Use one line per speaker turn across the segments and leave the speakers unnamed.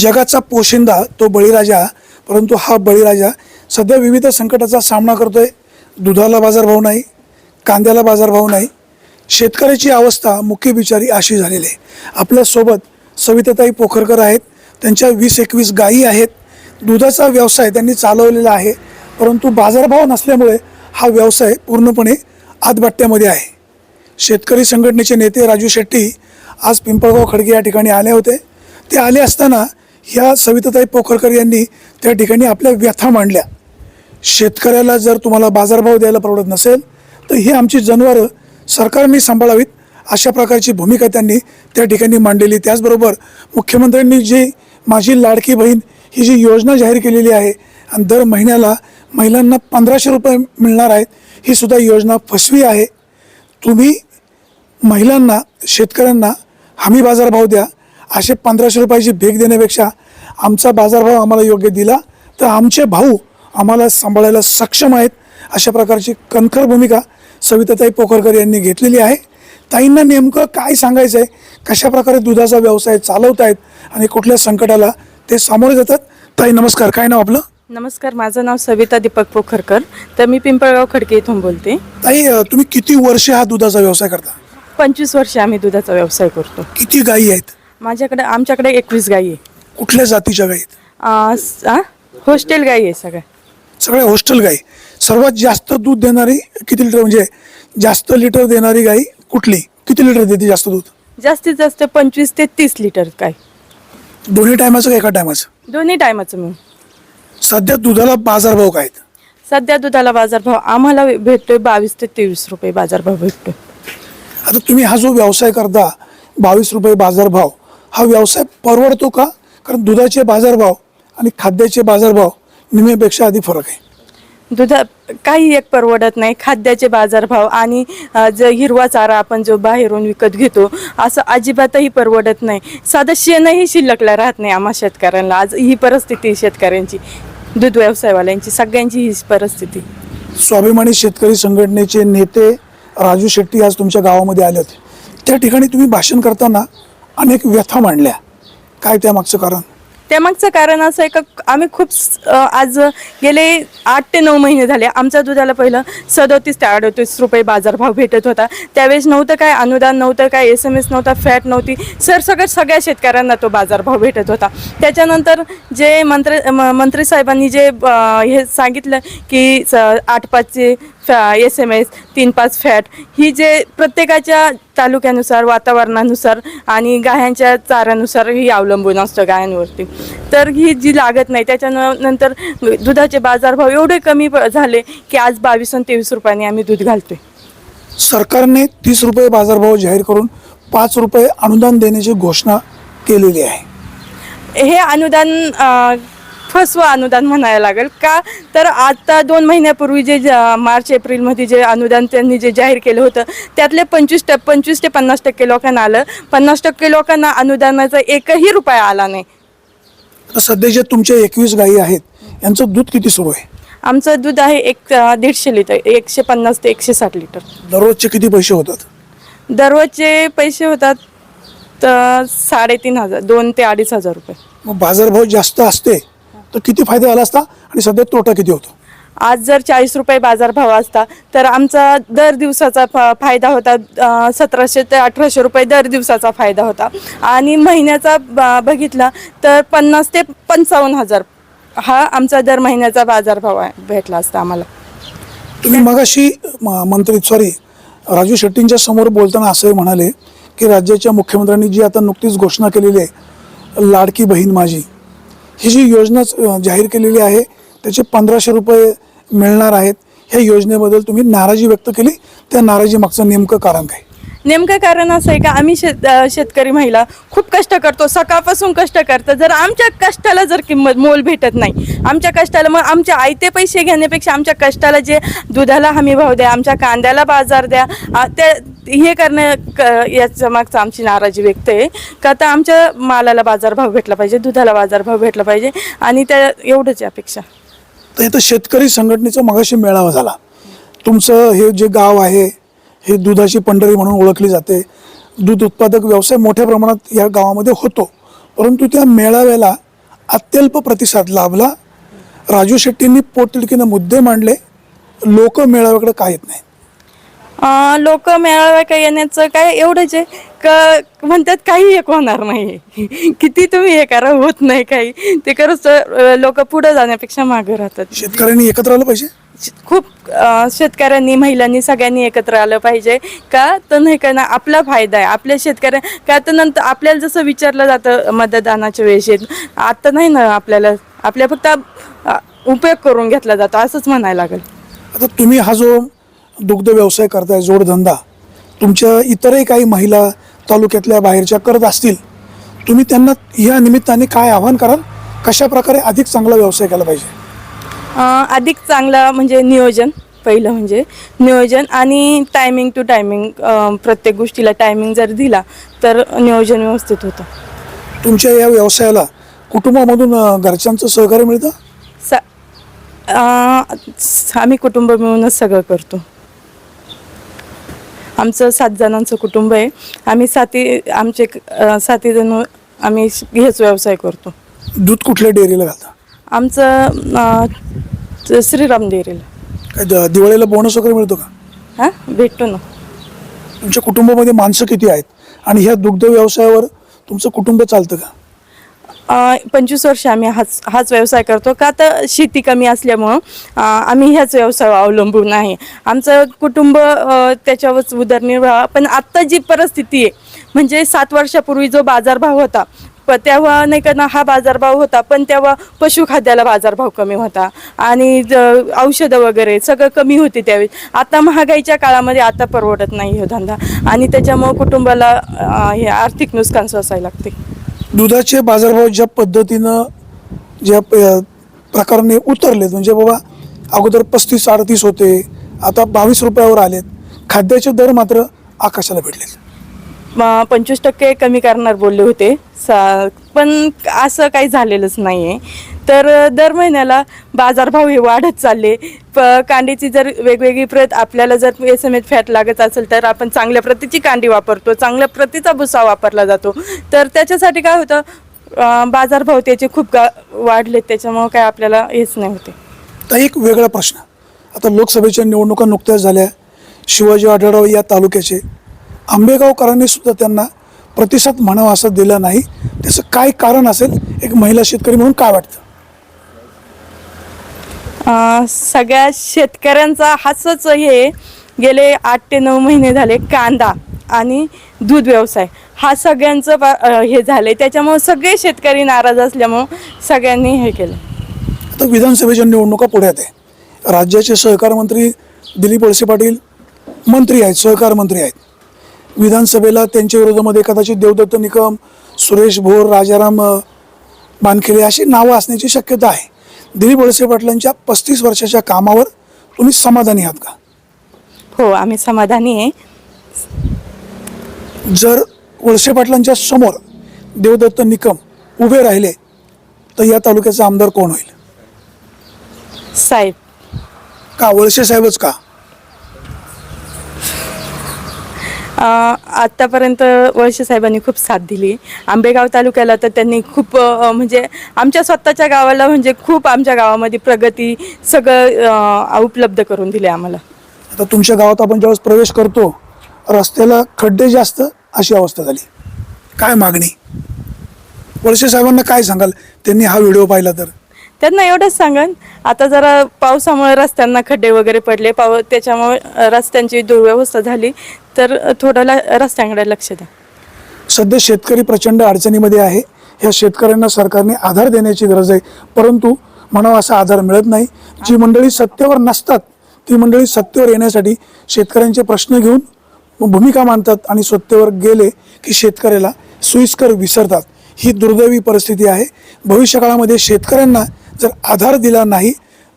जगाचा पोशिंदा तो बळीराजा परंतु हा बळीराजा सध्या विविध संकटाचा सामना करतोय. दुधाला बाजारभाव नाही कांद्याला बाजारभाव नाही. शेतकऱ्याची अवस्था मुख्य बिचारी अशी झालेली आहे. आपल्यासोबत सविताताई पोखरकर आहेत. त्यांच्या वीस एकवीस गायी आहेत. दुधाचा व्यवसाय त्यांनी चालवलेला आहे. परंतु बाजारभाव नसल्यामुळे हा व्यवसाय पूर्णपणे आतबट्ट्यामध्ये आहे. शेतकरी संघटनेचे नेते राजू शेट्टी आज पिंपळगाव खडके या ठिकाणी आले होते. ते आले असताना ह्या सविताताई पोखरकर यांनी त्या ठिकाणी आपल्या व्यथा मांडल्या. शेतकऱ्याला जर तुम्हाला बाजारभाव द्यायला परवडत नसेल तर ही आमची जनावरं सरकारने सांभाळावीत अशा प्रकारची भूमिका त्यांनी त्या ठिकाणी मांडलेली. त्याचबरोबर मुख्यमंत्र्यांनी जी माझी लाडकी बहीण ही जी योजना जाहीर केलेली आहे आणि दर महिन्याला महिलांना पंधराशे रुपये मिळणार आहेत ही सुद्धा योजना फसवी आहे. तुम्ही महिलांना शेतकऱ्यांना हमी बाजारभाव द्या असे पंधराशे रुपयाची भीक देण्यापेक्षा आमचा बाजारभाव आम्हाला योग्य दिला तर आमचे भाऊ आम्हाला सांभाळायला सक्षम आहेत अशा प्रकारची कणखर भूमिका सविताताई पोखरकर यांनी घेतलेली आहे. ताईंना नेमकं काय सांगायचं आहे कशा प्रकारे दुधाचा व्यवसाय चालवत आहेत आणि कुठल्या संकटाला ते सामोरे जातात? ताई नमस्कार. काय नाव आपलं?
नमस्कार माझं नाव सविता दीपक पोखरकर तर मी पिंपळगाव खडके इथून बोलते.
ताई तुम्ही किती वर्ष हा दुधाचा व्यवसाय करता?
पंचवीस वर्ष आम्ही दुधाचा व्यवसाय करतो.
किती गायी आहेत?
माझ्याकडे आमच्याकडे एकवीस गायी आहे.
कुठल्या जातीच्या गायी आहेत?
आ, स- आ? हॉस्टेल गायी आहे सगळ्या.
सगळ्या हॉस्टेल गाई. सर्वात जास्त दूध देणारी किती लिटर म्हणजे जास्त लिटर देणारी गाई कुठली? किती लिटर देते जास्त दूध?
जास्तीत जास्त पंचवीस ते तीस लिटर काय.
दोन्ही टायमाचं का एका टायमाचं?
दोन्ही टायमाचं मिळून
सध्या दुधाला बाजारभाव काय आहेत?
सध्या दुधाला बाजारभाव आम्हाला भेटतोय बावीस ते तेवीस रुपये बाजारभाव भेटतोय.
आता तुम्ही हा जो व्यवसाय करता बावीस रुपये बाजारभाव हा व्यवसाय परवडतो का? कारण दुधाचे बाजारभाव आणि खाद्याचे बाजारभाव निम्यापेक्षा आधी फरक आहे.
दुधा काही एक परवडत नाही खाद्याचे बाजारभाव आणि जो हिरवा चारा आपण जो बाहेरून विकत घेतो असं अजिबातही परवडत नाही. साधं शेणही शिल्लकला राहत नाही आम्हा शेतकऱ्यांना. आज ही परिस्थिती शेतकऱ्यांची. दूध व्यवसायवाल्यांची सगळ्यांची ही परिस्थिती.
स्वाभिमानी शेतकरी संघटनेचे नेते राजू शेट्टी आज तुमच्या गावामध्ये आले होते. त्या ठिकाणी तुम्ही भाषण करताना अनेक व्यथा मांडल्या. काय त्यामागचं कारण?
त्यामागचं कारण असं आहे का आम्ही खूप स- आज गेले आठ ते नऊ महिने झाले. आमच्या दुधाला पहिलं सदोतीस ते अडतीस रुपये बाजारभाव भेटत होता. त्यावेळेस नव्हतं काय अनुदान नव्हतं काय एस एम एस नव्हता फॅट नव्हती. सर सगळं सगळ्या शेतकऱ्यांना तो बाजारभाव भेटत होता. त्याच्यानंतर जे मंत्री म- मंत्री साहेबांनी जे हे सांगितलं की स- आठ पाचचे एस एम एस तीन पाच फॅट ही जे प्रत्येकाच्या तालुक्यानुसार वातावरणानुसार आणि गायांच्या चाऱ्यानुसार ही अवलंबून असतं गायांवरती. तर ही जी लागत नाही त्याच्यानंतर दुधाचे बाजारभाव एवढे कमी झाले की आज बावीस आणि तेवीस रुपयांनी आम्ही दूध घालतोय.
सरकारने तीस रुपये बाजारभाव जाहीर करून पाच रुपये अनुदान देण्याची घोषणा केलेली आहे.
हे अनुदान फसवं अनुदान म्हणायला लागेल. का? तर आता दोन महिन्यापूर्वी जे मार्च एप्रिलमध्ये जे अनुदान त्यांनी जे जाहीर केलं होतं त्यातले पंचवीस टक्के पंचवीस ते पन्नास टक्के लोकांना आलं. पन्नास टक्के लोकांना अनुदानाचा एकही रुपया आला नाही.
सध्या जे तुमचे एकवीस गायी आहेत यांचं दूध किती सुरू आहे?
आमचं दूध आहे एक दीडशे लिटर एकशे पन्नास ते एकशे साठ लिटर.
दररोजचे किती पैसे होतात?
दररोजचे पैसे होतात तर साडेतीन हजार दोन ते अडीच हजार रुपये.
मग बाजारभाव जास्त असते तर किती फायदा झाला असता आणि सध्या तोटा किती होतो?
आज जर चाळीस रुपये बाजारभाव असता तर आमचा दर दिवसाचा फायदा होता सतराशे ते अठराशे रुपये दर दिवसाचा फायदा होता. आणि महिन्याचा बघितला तर पन्नास ते पंचावन्न हजार हा आमचा दर महिन्याचा बाजारभाव आहे भेटला असता आम्हाला.
तुम्ही मगाशी मंत्री सॉरी राजू शेट्टींच्या समोर बोलताना असंही म्हणाले की राज्याच्या मुख्यमंत्र्यांनी जी आता नुकतीच घोषणा केलेली आहे लाडकी बहीण माझी ही जी योजना जाहीर केलेली आहे त्याचे पंधराशे रुपये मिळणार आहेत. ह्या योजनेबद्दल तुम्ही नाराजी व्यक्त केली. त्या नाराजी मागचं नेमकं कारण काय?
नेमकं कारण असं आहे का आम्ही शेत शेतकरी महिला खूप कष्ट करतो. सकाळपासून कष्ट करतो जर आमच्या कष्टाला जर किंमत मोल भेटत नाही आमच्या कष्टाला मग आमच्या आयते पैसे घेण्यापेक्षा आमच्या कष्टाला जे दुधाला हमी भाव द्या आमच्या कांद्याला बाजार द्या त्या ते हे करणं क- याच्या मागचं आमची नाराजी व्यक्त आहे. का तर आमच्या मालाला बाजारभाव भेटला पाहिजे दुधाला बाजारभाव भेटला पाहिजे आणि त्या एवढंच अपेक्षा.
तर इथं शेतकरी संघटनेचा मगाशी मेळावा झाला. तुमचं हे जे गाव आहे हे दुधाची पंढरी म्हणून ओळखली जाते. दूध उत्पादक व्यवसाय मोठ्या प्रमाणात या गावामध्ये होतो. परंतु त्या मेळाव्याला अत्यल्प प्रतिसाद लाभला. राजू शेट्टींनी पोटतिडकीनं मुद्दे मांडले. लोक मेळाव्याकडे काय येत नाही
लोक मेळाव्या काय येण्याचं काय एवढंच आहे क म्हणतात काही एक होणार नाही. किती तुम्ही हे करा होत नाही काही. ते करत लोक पुढे जाण्यापेक्षा मागे राहतात.
शेतकऱ्यांनी एकत्र आलं पाहिजे?
खूप शेतकऱ्यांनी महिलांनी सगळ्यांनी एकत्र आलं पाहिजे. का तर नाही का ना आपला फायदा आहे. आपल्या शेतकऱ्या का तर नंतर आपल्याला जसं विचारलं जातं मतदानाच्या वेळेस आता नाही ना आपल्याला आपल्या फक्त उपयोग करून घेतला जातो असंच म्हणायला लागेल.
आता तुम्ही हा जो दुग्ध व्यवसाय करताय जोडधंदा तुमच्या इतरही काही महिला तालुक्यातल्या बाहेरच्या करत असतील तुम्ही त्यांना या निमित्ताने काय आव्हान कराल? कशा प्रकारे अधिक चांगला व्यवसाय केला पाहिजे?
अधिक चांगला म्हणजे नियोजन पहिलं म्हणजे नियोजन आणि टायमिंग टू टायमिंग प्रत्येक गोष्टीला टायमिंग जर दिला तर नियोजन व्यवस्थित होतं.
तुमच्या या व्यवसायाला कुटुंबामधून घरच्यांचं सहकार्य मिळतं?
सा आम्ही कुटुंब मिळूनच सगळं करतो. आमचं सात जणांचं कुटुंब आहे. आम्ही साती आमचे साती जण आम्ही हेच व्यवसाय करतो.
दूध कुठल्या डेअरीला घालता?
आमचं श्रीराम
काय द- दिवाळीला बोनस वगैरे मिळतो का?
हां? भेटतो ना.
तुमच्या कुटुंबामध्ये माणसं किती आहेत? आणि ह्या दुग्ध व्यवसायावर तुमचं कुटुंब चालतं का?
अ, पंचवीस वर्ष आम्ही हाच हाच व्यवसाय करतो. का तर शेती कमी असल्यामुळं अ, आम्ही ह्याच व्यवसाय अवलंबून आहे. आमचं कुटुंब अ, त्याच्यावरच उदरनिर्वाह. पण आत्ता जी परिस्थिती आहे म्हणजे सात वर्षापूर्वी जो बाजारभाव होता तेव्हा नाही का ना हा बाजारभाव होता पण तेव्हा पशुखाद्याला बाजारभाव कमी होता. आणि औषधं वगैरे सगळं कमी होते त्यावेळी. आता महागाईच्या काळामध्ये आता परवडत नाही हो धंदा. आणि त्याच्यामुळं कुटुंबाला हे आर्थिक नुकसान सोसायला लागते.
दुधाचे बाजारभाव ज्या पद्धतीनं ज्या प्रकाराने उतरलेत म्हणजे बाबा अगोदर पस्तीस अडतीस होते आता बावीस रुपयावर आलेत. खाद्याचे दर मात्र आकाशाला भेटलेत.
म- पंचवीस टक्के कमी करणार बोलले होते. सा पण असं काही झालेलंच नाही आहे तर दर महिन्याला बाजारभाव हे वाढत चालले. प कांद्याची जर वेगवेगळी प्रत आपल्याला जर एस एम एच फॅट लागत असेल तर आपण चांगल्या प्रतीची कांडी वापरतो चांगल्या प्रतीचा भुसा वापरला जातो. तर त्याच्यासाठी काय होतं बाजारभाव त्याचे खूप गा वाढले त्याच्यामुळं काय आपल्याला हेच नाही होते.
तर एक वेगळा प्रश्न. आता लोकसभेच्या निवडणुका नुकत्याच झाल्या. शिवाजी आढळराव या तालुक्याचे. आंबेगावकरांनी सुद्धा त्यांना प्रतिसाद म्हणावा असं दिलं नाही. त्याचं काय कारण असेल? एक महिला शेतकरी म्हणून काय वाटतं?
अं, सगळ्या शेतकऱ्यांचा हाच हे गेले आठ ते नऊ महिने झाले कांदा आणि दूध व्यवसाय. हा सगळ्यांचं बा- अं, हे झालंय. त्याच्यामुळे सगळे शेतकरी नाराज असल्यामुळं सगळ्यांनी हे केलं.
आता विधानसभेच्या निवडणुका पुढ्यात आहे. राज्याचे सहकार मंत्री दिलीप वळसे पाटील मंत्री आहेत सहकार मंत्री आहेत. विधानसभेला त्यांच्या विरोधामध्ये कदाचित देवदत्त निकम सुरेश भोर राजाराम अ, बानखेले अशी नावं असण्याची शक्यता आहे. दिलीप वळसे पाटलांच्या पस्तीस वर्षाच्या कामावर तुम्ही समाधानी आहात का?
हो आम्ही समाधानी आहे.
जर वळसे पाटलांच्या समोर देवदत्त निकम उभे राहिले तर या तालुक्याचा आमदार कोण होईल?
साहेब.
का वळसे साहेबच का
अं, आत्तापर्यंत वळसे साहेबांनी खूप साथ दिली. आंबेगाव तालुक्याला तर त्यांनी खूप म्हणजे आमच्या स्वतःच्या गावाला म्हणजे खूप आमच्या गावामध्ये प्रगती सगळं उपलब्ध करून दिले आम्हाला.
आता तुमच्या गावात आपण ज्यावेळेस प्रवेश करतो रस्त्याला खड्डे जास्त अशी अवस्था झाली. काय मागणी? वळसे साहेबांना काय सांगाल? त्यांनी हा व्हिडिओ पाहिला तर.
त्यांना एवढंच सांगन. आता जरा पावसामुळे रस्त्यांना खड्डे वगैरे पडले. पाव त्याच्यामुळे रस्त्यांची दुर्व्यवस्था झाली. तर थोड्याला थोडं ल रस्त्यांकडे लक्ष द्या.
सध्या शेतकरी प्रचंड अडचणीमध्ये आहे. ह्या शेतकऱ्यांना सरकारने आधार देण्याची गरज आहे. परंतु म्हणावा असा आधार मिळत नाही. जी मंडळी सत्तेवर नसतात ती मंडळी सत्तेवर येण्यासाठी शेतकऱ्यांचे प्रश्न घेऊन भूमिका मांडतात आणि सत्तेवर गेले की शेतकऱ्याला सोयीस्कर विसरतात. ही दुर्दैवी परिस्थिती आहे. भविष्यकाळामध्ये शेतकऱ्यांना जर आधार दिला नाही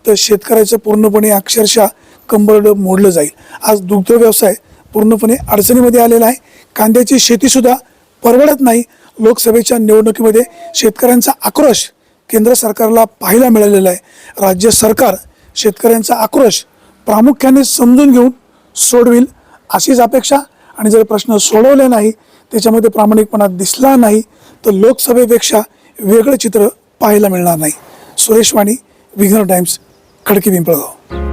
तर शेतकऱ्याचं पूर्णपणे अक्षरशः कंबरड मोडलं जाईल. आज दुग्ध व्यवसाय पूर्णपणे अडचणीमध्ये आलेला आहे. कांद्याची शेतीसुद्धा परवडत नाही. लोकसभेच्या निवडणुकीमध्ये शेतकऱ्यांचा आक्रोश केंद्र सरकारला पाहायला मिळालेला आहे. राज्य सरकार शेतकऱ्यांचा आक्रोश प्रामुख्याने समजून घेऊन सोडविल अशीच अपेक्षा आणि जर प्रश्न सोडवले नाही त्याच्यामध्ये प्रामाणिकपणा दिसला नाही तर लोकसभेपेक्षा वेगळं चित्र पाहायला मिळणार नाही. सुरेश वाणी विघ्नर टाइम्स खडकी पिंपळगाव.